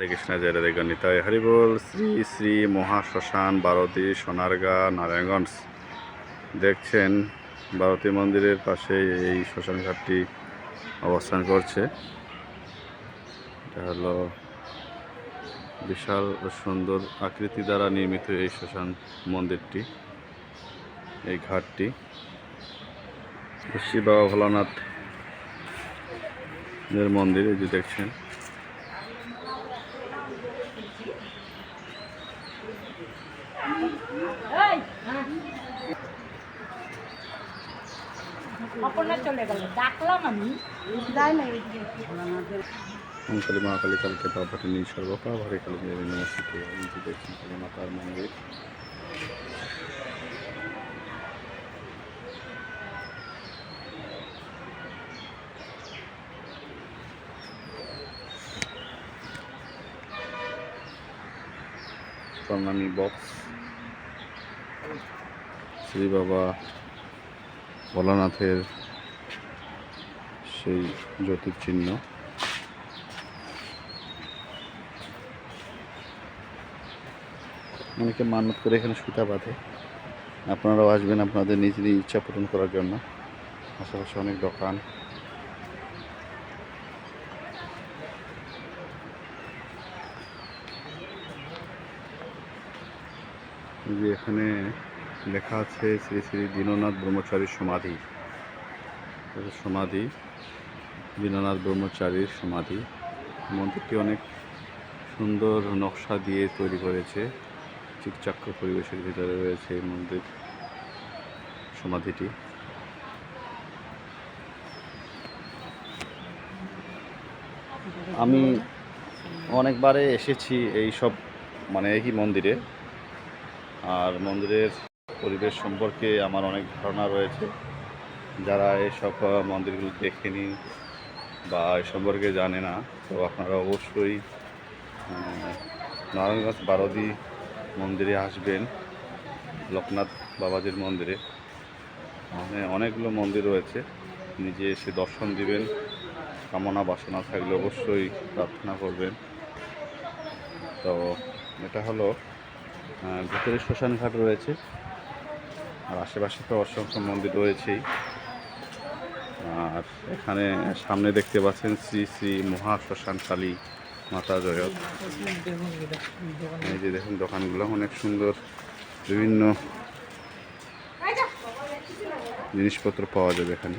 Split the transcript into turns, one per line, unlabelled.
হরে কৃষ্ণ, জয় রাধে গণিতায় হরিবোল শ্রী শ্রী মহা শ্মশান ভারতী সোনারগাঁ নারায়ণগঞ্জ। দেখছেন ভারতী মন্দিরের পাশে এই শ্মশান ঘাটটি অবস্থান করছে। এটা হলো বিশাল সুন্দর আকৃতি দ্বারা নির্মিত এই শ্মশান মন্দিরটি, এই ঘাটটি। শ্রী বাবা ভোলানাথ মন্দির, এই যে দেখছেন।
অপর্ণা চলে গেল ডাকলাম আমি। যাই না
ওম কালী মা কালী কালকে নিয়ে সর্বপা ভারে নমস্তে কালী মাতার মন্দির। প্রণামী বক্স শ্রী বাবা ভোলানাথের সেই জ্যোতির্চিহ্ন অনেকে মানত করে এখানে সুতা বাঁধে। আপনারাও আসবেন আপনাদের নিজ নিজ ইচ্ছা পূরণ করার জন্য। আশেপাশে অনেক দোকান। যে এখানে লেখা আছে শ্রী শ্রী দীননাথ ব্রহ্মচারীর সমাধি। সমাধি, দীননাথ ব্রহ্মচারীর সমাধি। মন্দিরটি অনেক সুন্দর নকশা দিয়ে তৈরি করেছে চিকচাক্য পরিবেশের ভিতরে রয়েছে এই মন্দির, সমাধিটি। আমি অনেকবারে এসেছি এই সব মানে একই মন্দিরে। আর মন্দিরের পরিবেশ সম্পর্কে আমার অনেক ধারণা রয়েছে। যারা এইসব আহ, মন্দিরগুলো দেখেনি বা এ সম্পর্কে জানে না তো আপনারা অবশ্যই নারায়ণগঞ্জ বারদি মন্দিরে আসবেন লোকনাথ বাবাজির মন্দিরে। মানে অনেকগুলো মন্দির রয়েছে নিজে এসে দর্শন দিবেন কামনা বাসনা থাকলে অবশ্যই প্রার্থনা করবেন। তো এটা হলো ভিতরে শ্মশান ঘাট রয়েছে। আর আশেপাশে তো অসংখ্য মন্দির রয়েছেই। আর এখানে সামনে দেখতে পাচ্ছেন শ্রী শ্রী মহা কালী মাতা জয়ত। এই যে দেখুন দোকানগুলো, অনেক সুন্দর। বিভিন্ন জিনিসপত্র পাওয়া যাবে এখানে।